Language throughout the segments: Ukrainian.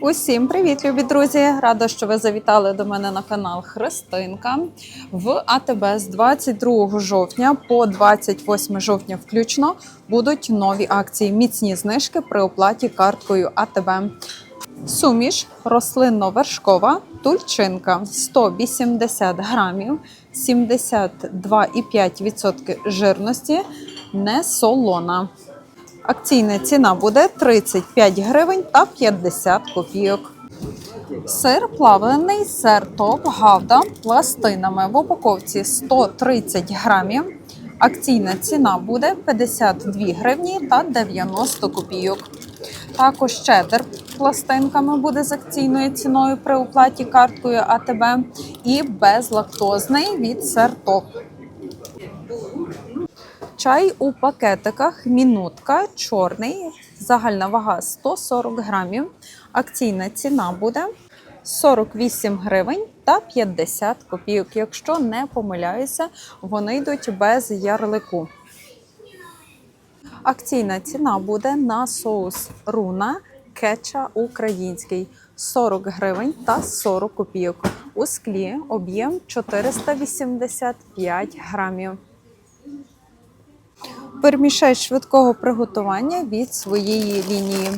Усім привіт, любі друзі! Рада, що ви завітали до мене на канал Христинка. В АТБ з 22 жовтня по 28 жовтня включно будуть нові акції. Міцні знижки при оплаті карткою АТБ. Суміш рослинно-вершкова тульчинка 180 грамів, 72,5% жирності, не солона. Акційна ціна буде 35 гривень та 50 копійок. Сир плавлений, сир топ, гавда пластинами в упаковці 130 грамів. Акційна ціна буде 52 гривні та 90 копійок. Також чеддер пластинками буде з акційною ціною при оплаті карткою АТБ і безлактозний від сир топ. Чай у пакетиках мінутка чорний, загальна вага 140 грамів. Акційна ціна буде 48 гривень та 50 копійок. Якщо не помиляюся, вони йдуть без ярлику. Акційна ціна буде на соус руна кетча український 40 гривень та 40 копійок. У склі об'єм 485 грамів. Пермішай швидкого приготування від своєї лінії.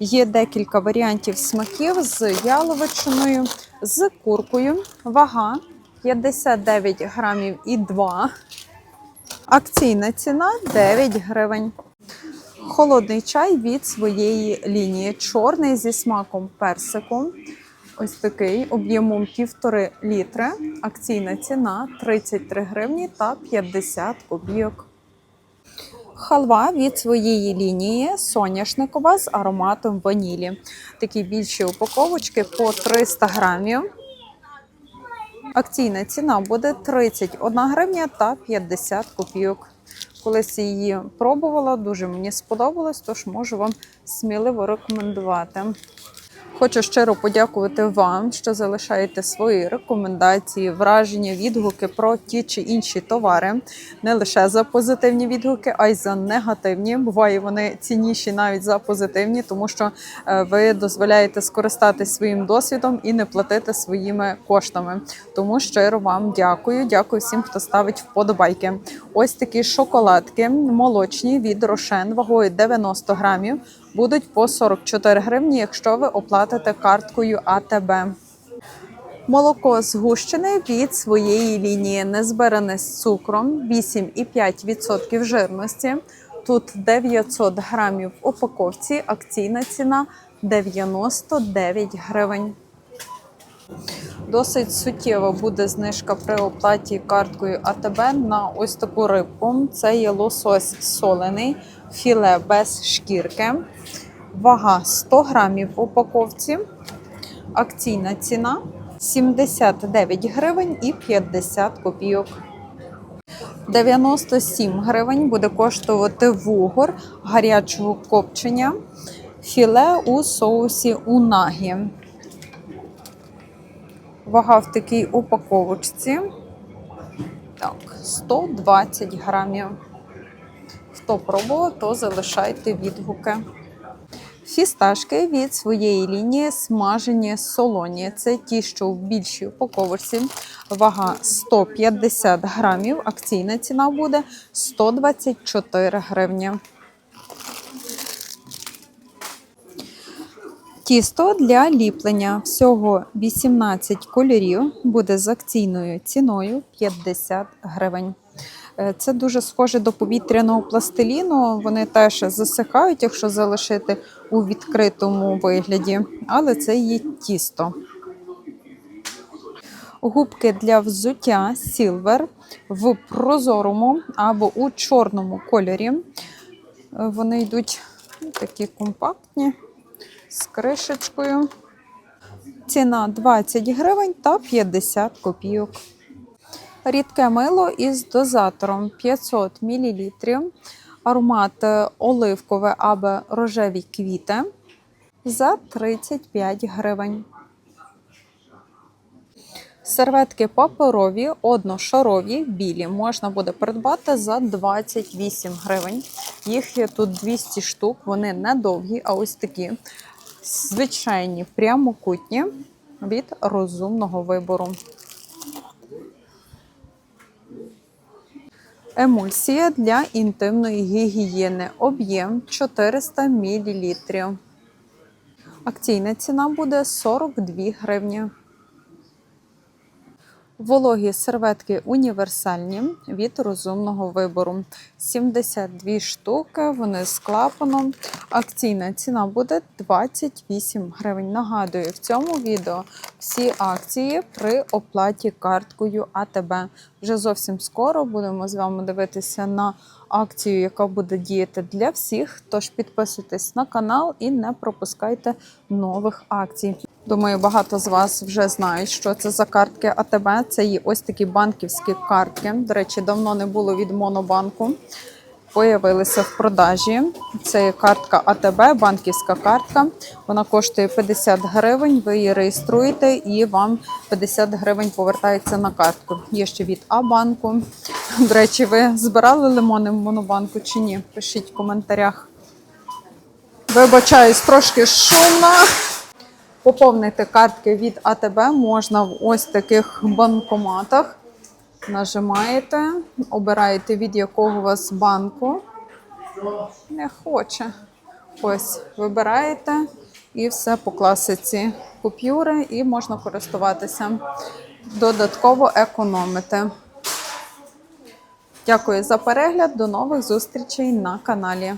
Є декілька варіантів смаків з яловичиною, з куркою. Вага 59 грамів і 2. Акційна ціна 9 гривень. Холодний чай від своєї лінії. Чорний зі смаком персику. Ось такий об'ємом 1,5 літри. Акційна ціна 33 гривні та 50 копійок. Халва від своєї лінії соняшникова з ароматом ванілі. Такі більші упаковочки по 300 грамів. Акційна ціна буде 31 гривня та 50 копійок. Колись її пробувала, дуже мені сподобалось, тож можу вам сміливо рекомендувати. Хочу щиро подякувати вам, що залишаєте свої рекомендації, враження, відгуки про ті чи інші товари. Не лише за позитивні відгуки, а й за негативні. Буває, вони цінніші навіть за позитивні, тому що е, ви дозволяєте скористатись своїм досвідом і не платити своїми коштами. Тому щиро вам дякую. Дякую всім, хто ставить вподобайки. Ось такі шоколадки молочні від Рошен вагою 90 грамів будуть по 44 гривні, якщо ви оплатите карткою АТБ. Молоко згущене від своєї лінії, не збиране з цукром, 8,5% жирності. Тут 900 грамів в упаковці, акційна ціна 99 гривень. Досить суттєва буде знижка при оплаті карткою АТБ на ось таку рибку. Це є лосось солений, філе без шкірки. Вага 100 грамів в упаковці. Акційна ціна 79 гривень і 50 копійок. 97 гривень буде коштувати вугор гарячого копчення, філе у соусі унагі. Вага в такій упаковочці. Так, 120 грамів. Хто пробував, то залишайте відгуки. Фісташки від своєї лінії смажені солоні. Це ті, що в більшій упаковочці. Вага 150 грамів. Акційна ціна буде 124 гривні. Тісто для ліплення всього 18 кольорів буде з акційною ціною 50 гривень. Е, Це дуже схоже до повітряного пластиліну. Вони теж засихають, якщо залишити у відкритому вигляді, але це є тісто. Губки для взуття Silver в прозорому або у чорному кольорі. Вони йдуть такі компактні з кришечкою. Ціна 20 гривень та 50 копійок. Рідке мило із дозатором 500 мл. Аромат е, оливкове або рожеві квіти за 35 гривень. Серветки паперові, одношарові, білі можна буде придбати за 28 гривень. Їх є тут 200 штук, вони не довгі, а ось такі звичайні прямокутні від розумного вибору. Емульсія для інтимної гігієни. Об'єм 400 мл. Акційна ціна буде 42 гривні. Вологі серветки універсальні від розумного вибору. 72 штуки, вони з клапаном. Акційна ціна буде 28 гривень. Нагадую, в цьому відео всі акції при оплаті карткою АТБ. Вже зовсім скоро будемо з вами дивитися на акцію, яка буде діяти для всіх. Тож підписуйтесь на канал і не пропускайте нових акцій. Думаю, багато з вас вже знають, що це за картки АТБ. Це є ось такі банківські картки. До речі, давно не було від Монобанку. Появилися в продажі. Це картка АТБ, банківська картка. Вона коштує 50 гривень. Ви її реєструєте і вам 50 гривень повертається на картку. Є ще від А-банку. До речі, ви збирали лимони в Монобанку чи ні? Пишіть в коментарях. Вибачаюсь, трошки шумно. Поповнити картки від АТБ можна в ось таких банкоматах. Нажимаєте, обираєте від якого у вас банку. Не хоче. Ось, вибираєте і все по класиці. Купюри і можна користуватися. Додатково економити. Дякую за перегляд. До нових зустрічей на каналі.